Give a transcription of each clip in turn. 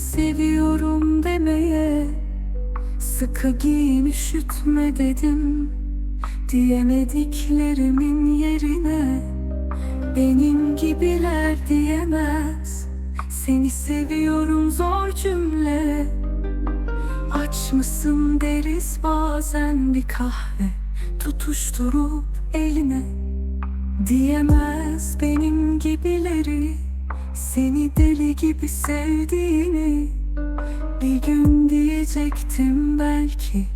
seviyorum demeye Sıkı giyin üşütme dedim. Diyemediklerimin yerine Benim gibiler diyemez. Seni seviyorum zor cümle. Aç mısın deriz bazen bir kahve Tutuşturup eline. Diyemez benim gibileri Seni deli gibi sevdiğini Bir gün diyecektim belki.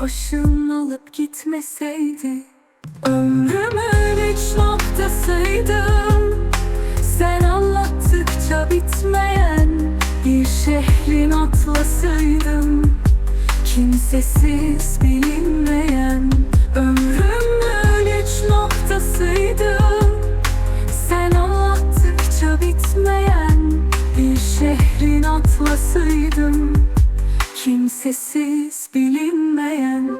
Başın alıp gitmeseydi Ömrümün üç noktasıydın Sen anlattıkça bitmeyen Bir şehrin atlasıydın Kimsesiz bilinmeyen Kimsesiz bilinmeyen.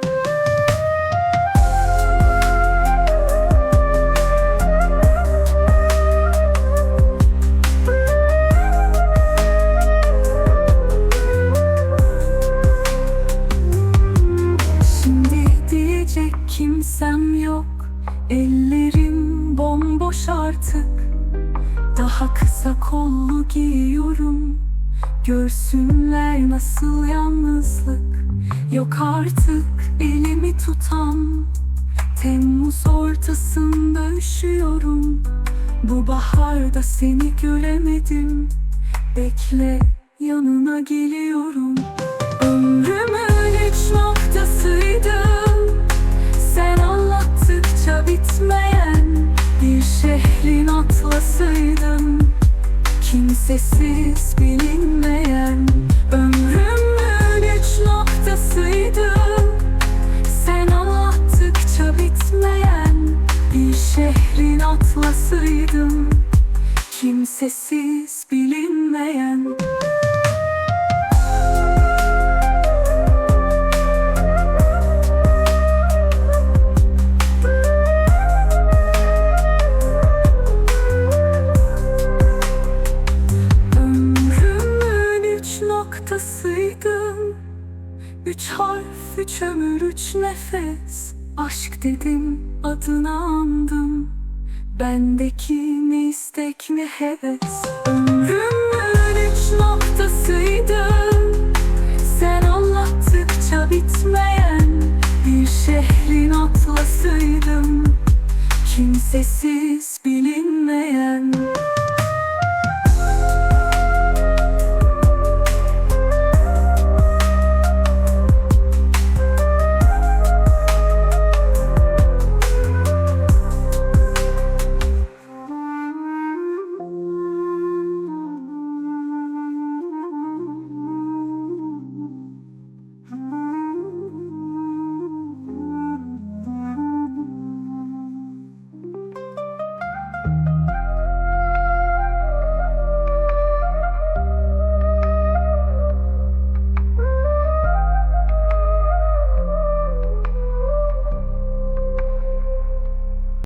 Şimdi diyecek kimsem yok. Ellerim bomboş artık. Daha kısa kollu giyiyorum Görsünler nasıl yalnızlık. Yok artık elimi tutan. Temmuz ortasında üşüyorum. Bu baharda seni göremedim. Bekle yanına geliyorum. Ömrümün üç noktasıydın Sen anlattıkça bitmeyen Bir şehrin atlasıydın Kimsesiz bilinmeyen Ömrümün üç noktasıydın Sen anlattıkça bitmeyen Bir şehrin atlasıydın. Kimsesiz bilinmeyen noktasıydın Üç harf, üç ömür, üç nefes. Aşk dedim, adını andım. Bendeki ne istek ne heves. Ömrümün üç noktasıydın Sen anlattıkça bitmeyen Bir şehrin atlasıydın Kimsesiz